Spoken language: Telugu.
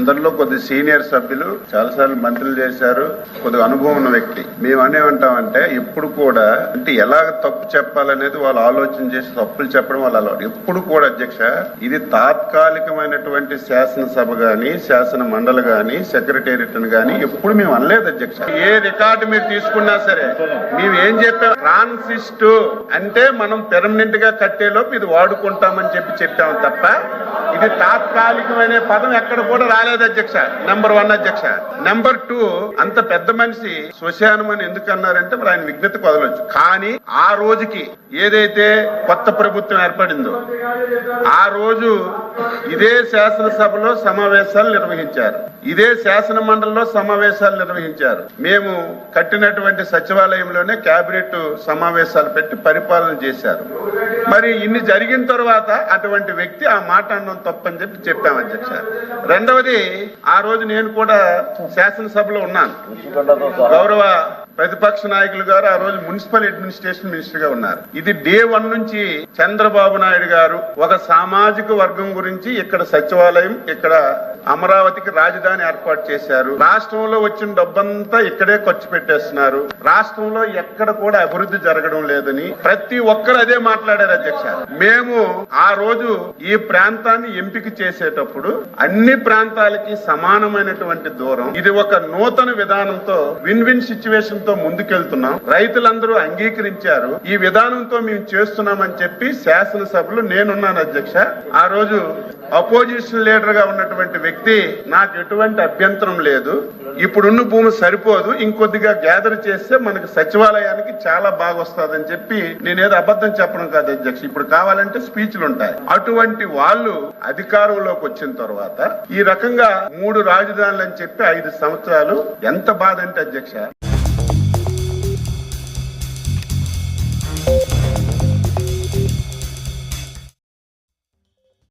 అందరిలో కొద్ది సీనియర్ సభ్యులు చాలాసార్లు మంత్రులు చేశారు. కొద్దిగా అనుభవం ఉన్న వ్యక్తి. మేము అనేమంటామంటే ఎప్పుడు కూడా అంటే ఎలాగ తప్పు చెప్పాలనేది వాళ్ళు ఆలోచన చేసి తప్పులు చెప్పడం వాళ్ళ అలవాటు. ఎప్పుడు కూడా అధ్యక్ష ఇది తాత్కాలికమైనటువంటి శాసనసభ గాని శాసన మండలి గాని సెక్రటేరియట్ గాని ఎప్పుడు మేము అనలేదు అధ్యక్ష. ఏ రికార్డు మీరు తీసుకున్నా సరే మేము ఏం చెప్పాం? ట్రాన్సిస్ట్ అంటే మనం పెర్మనెంట్గా కట్టేలోపు ఇది వాడుకుంటామని చెప్పి చెప్పాం తప్ప ఇది తాత్కాలికమైన పదం ఎక్కడ కూడా రాలేదు అధ్యక్ష. నెంబర్ వన్ అధ్యక్ష. నెంబర్ టూ అంత పెద్ద మనిషి శ్మశానం అని ఎందుకు అన్నారంటే మరి ఆయన విఘ్నత వదలొచ్చు కానీ ఆ రోజుకి ఏదైతే కొత్త ప్రభుత్వం ఏర్పడిందో ఆ రోజు ఇదే శాసనసభలో సమావేశాలు నిర్వహించారు. ఇదే శాసన మండలిలో సమావేశాలు నిర్వహించారు. మేము కట్టినటువంటి సచివాలయంలోనే కేబినెట్ సమావేశాలు పెట్టి పరిపాలన చేశారు. మరి ఇన్ని జరిగిన తర్వాత అటువంటి వ్యక్తి ఆ మాట అన్నం తప్పని చెప్పి చెప్పాం అధ్యక్ష రెండవది ఆ రోజు నేను కూడా శాసనసభలో ఉన్నాను. గౌరవ ప్రతిపక్ష నాయకులు గారు ఆ రోజు మున్సిపల్ అడ్మినిస్ట్రేషన్ మినిస్టర్గా ఉన్నారు. ఇది డే వన్ నుంచి చంద్రబాబు నాయుడు గారు ఒక సామాజిక వర్గం గురించి ఇక్కడ సచివాలయం ఇక్కడ అమరావతికి రాజధాని ఏర్పాటు చేశారు. రాష్ట్రంలో వచ్చిన డబ్బంతా ఇక్కడే ఖర్చు పెట్టేస్తున్నారు. రాష్ట్రంలో ఎక్కడ కూడా అభివృద్ధి జరగడం లేదని ప్రతి ఒక్కరు అదే మాట్లాడారు అధ్యక్ష. మేము ఆ రోజు ఈ ప్రాంతాన్ని ఎంపిక చేసేటప్పుడు అన్ని ప్రాంతాలకి సమానమైనటువంటి దూరం. ఇది ఒక నూతన విధానంతో విన్ విన్ సిచ్యువేషన్తో ముందుకెళ్తున్నాం. రైతులందరూ అంగీకరించారు. ఈ విధానంతో మేము చేస్తున్నామని చెప్పి శాసనసభలో నేనున్నాను అధ్యక్ష. ఆ రోజు అపోజిషన్ లీడర్గా ఉన్నటువంటి వ్యక్తి నాకు ఎటువంటి అభ్యంతరం లేదు. ఇప్పుడున్న భూమి సరిపోదు. ఇంకొద్దిగా గ్యాదర్ చేస్తే మనకి సచివాలయానికి చాలా బాగా వస్తుందని చెప్పి నేనేదో అబద్ధం చెప్పడం కాదు అధ్యక్ష. ఇప్పుడు కావాలంటే స్పీచ్లు ఉంటాయి. అటువంటి వాళ్ళు అధికారంలోకి వచ్చిన తర్వాత ఈ రకంగా మూడు రాజధానులు అని చెప్పి ఐదు సంవత్సరాలు ఎంత బాధ అంటే అధ్యక్ష?